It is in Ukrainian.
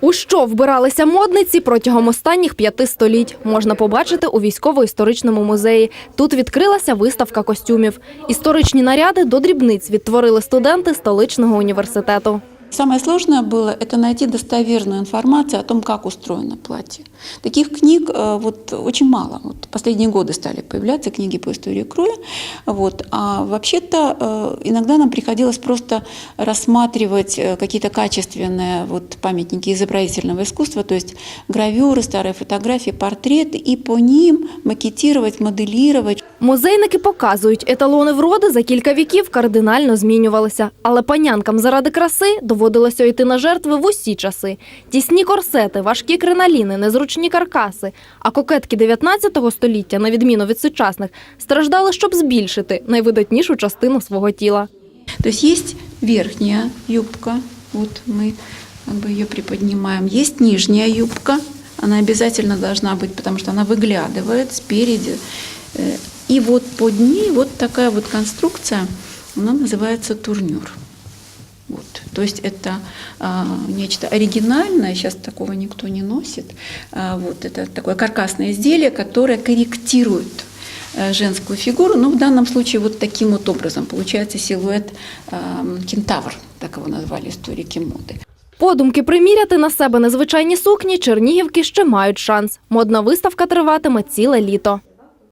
У що вбиралися модниці протягом останніх п'яти століть, можна побачити у військово-історичному музеї. Тут відкрилася виставка костюмів. Історичні наряди до дрібниць відтворили студенти столичного університету. Самое сложное было это найти достоверную информацию о том, как устроено платье. Таких книг э, вот очень мало. Вот последние годы стали появляться книги по истории кроя. Вот. А вообще-то э, иногда нам приходилось просто рассматривать э, какие-то качественные вот памятники изобразительного искусства, то есть гравюры, старые фотографии, портреты, и по ним макетировать, моделировать, Музейники показують, еталони вроди за кілька віків кардинально змінювалися. Але панянкам заради краси доводилося йти на жертви в усі часи. Тісні корсети, важкі криноліни, незручні каркаси. А кокетки 19 століття, на відміну від сучасних, страждали, щоб збільшити найвидатнішу частину свого тіла. То есть есть верхняя юбка, вот мы как бы ее приподнимаем. Есть нижняя юбка, она обязательно должна быть, потому что она выглядывает спереди. Э, И вот под ней вот такая вот конструкция, она называется турнюр. Вот. То есть это а, нечто оригинальное, сейчас такого никто не носит. А, вот это такое каркасное изделие, которое корректирует э, женскую фигуру. Ну, в данном случае вот таким вот образом получается силуэт а, кентавр, так его назвали историки моды. Подумки приміряти на себе незвичайні сукні чернігівки ще мають шанс. Модна виставка триватиме ціле літо.